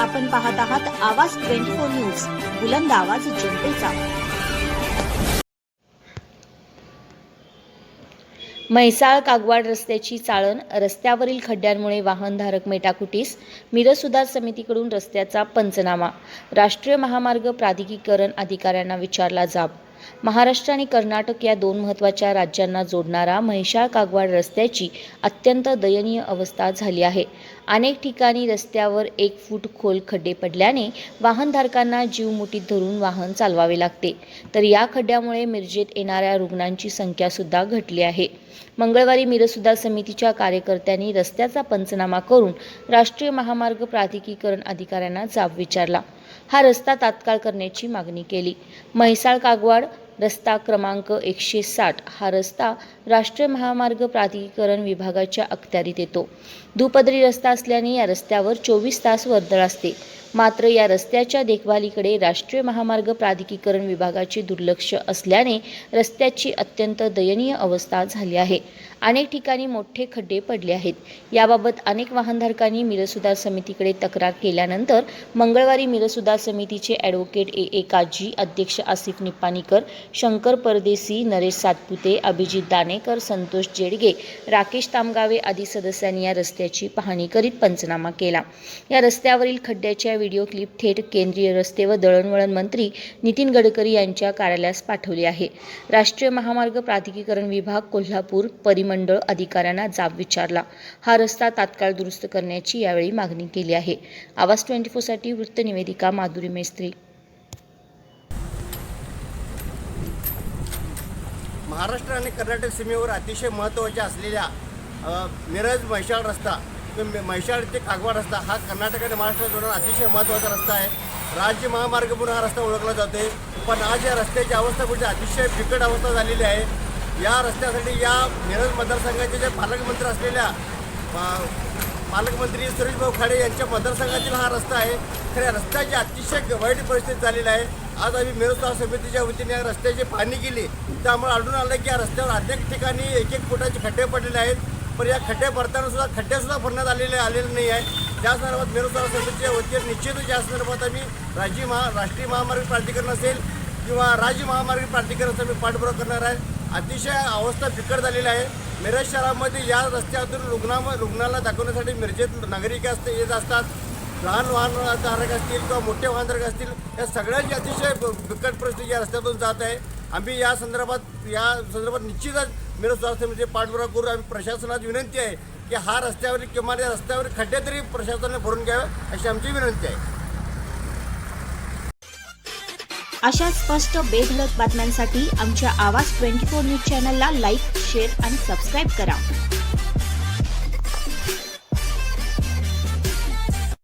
आपण पाहत आहात आवाज ट्वेंटी फोर न्यूज बुलंद आवाज जनतेचा. म्हैसाळ कागवाड रस्त्याची चाळण रस्त्यावरील खड्ड्यांमुळे वाहनधारक मेटाकुटीस मिरसुधार समितीकडून रस्त्याचा पंचनामा. राष्ट्रीय महामार्ग प्राधिकरण अधिकाऱ्यांना विचारला जाब महाराष्ट्र आणि कर्नाटक या दोन महत्त्वाच्या राज्यांना जोडणारा महिषाळ कागवाड रस्त्याची अत्यंत दयनीय अवस्था झाली आहे. अनेक ठिकाणी रस्त्यावर एक फूट खोल खड्डे पडल्याने वाहनधारकांना जीव मुठीत धरून वाहन चालवावे लागते. तर या खड्ड्यामुळे मिरजेत येणाऱ्या रुग्णांची संख्यासुद्धा घटली आहे. मंगळवारी मिरसुद्धा समितीच्या कार्यकर्त्यांनी रस्त्याचा पंचनामा करून राष्ट्रीय महामार्ग प्राधिकीकरण अधिकाऱ्यांना जाब विचारला. हा रस्ता तात्काळ करण्याची मागणी केली. म्हैसाळ कागवाड रस्ता क्रमांक एकशे साठ. हा रस्ता राष्ट्रीय महामार्ग प्राधिकरण विभागाच्या अखत्यारीत येतो. दुपदरी रस्ता असल्याने या रस्त्यावर चोवीस तास वर्दळ असते. मात्र या रस्त्याच्या देखभालीकडे राष्ट्रीय महामार्ग प्राधिकरण विभागाचे दुर्लक्ष असल्याने रस्त्याची अत्यंत दयनीय अवस्था झाली आहे. अनेक ठिकाणी मोठे खड्डे पडले आहेत. याबाबत अनेक वाहनधारकांनी मिरसुधार समितीकडे तक्रार केल्यानंतर मंगळवारी मिरसुधार समितीचे ॲडव्होकेट ए. ए. काजी अध्यक्ष आसिफ निप्पाणीकर शंकर परदेसी नरेश सातपुते अभिजित दानेकर संतोष जेडगे राकेश तामगावे आदी सदस्यांनी या रस्त्याची पाहणी करीत पंचनामा केला. या रस्त्यावरील खड्ड्याच्या व्हिडिओ क्लिप थेट केंद्रीय रस्ते व दळणवळण मंत्री नितीन गडकरी यांच्या कार्यालयास पाठवली आहे. राष्ट्रीय महामार्ग प्राधिकरण विभाग कोल्हापूर परिमंडळ अधिकाऱ्यांना जाब विचारला. हा रस्ता तात्काळ दुरुस्त करण्याची यावेळी मागणी केली आहे. आवाज ट्वेंटी फोरसाठी वृत्तनिवेदिका माधुरी मेस्त्री. महाराष्ट्र आणि कर्नाटक सीमेवर अतिशय महत्त्वाच्या असलेल्या मिरज म्हैशाळ रस्ता तो ते कागवा रस्ता हा कर्नाटक आणि महाराष्ट्र अतिशय महत्त्वाचा रस्ता आहे. राज्य महामार्ग म्हणून हा रस्ता ओळखला जाते पण आज या रस्त्याची अवस्था म्हणजे अतिशय बिकट अवस्था झालेली आहे. या रस्त्यासाठी या मिरज मतदारसंघाचे जे पालकमंत्री असलेल्या पालकमंत्री सुरेशभाऊ खाडे यांच्या मतदारसंघातील हा रस्ता आहे. तर या रस्त्याची अतिशय वाईट परिस्थिती झालेली आहे. आज आम्ही मिरजगाव समितीच्या वतीने या रस्त्याची पाहणी केली. त्यामुळे आढळून आलं की या रस्त्यावर अनेक ठिकाणी एक एक फुटाचे खड्डे पडलेले आहेत. पण या खड्डे भरताना सुद्धा खड्डेसुद्धा भरण्यात आलेले आलेले नाही आहे त्या संदर्भात मिरजगाव समितीच्या वतीने निश्चितच या संदर्भात आम्ही राज्य महा राष्ट्रीय महामार्ग प्राधिकरण असेल किंवा राज्य महामार्ग प्राधिकरणाचा मी पाठपुरावा करणार आहे. अतिशय अवस्था बिकट झालेली आहे. मिरज शहरामध्ये या रस्त्यातून रुग्णा रुग्णाला दाखवण्यासाठी मिरजेत नागरिक असते येत असतात. लहान वाहनधारक असतील किंवा मोठे वाहनधारक असतील या सगळ्यांची अतिशय बिकट परिस्थिती या रस्त्यातून जात आहे. आम्ही या संदर्भात या संदर्भात निश्चितच मिरज समितीचे पाठपुरा करू आम्ही प्रशासनात विनंती आहे की हा रस्त्यावरील किमान या रस्त्यावरील खड्डे तरी प्रशासनाने भरून घ्यावे अशी आमची विनंती आहे. अशा स्पष्ट बेधडक बातम्यांसाठी आमच्या आवाज ट्वेंटी फोर न्यूज चॅनलला लाईक शेअर आणि सबस्क्राईब करा.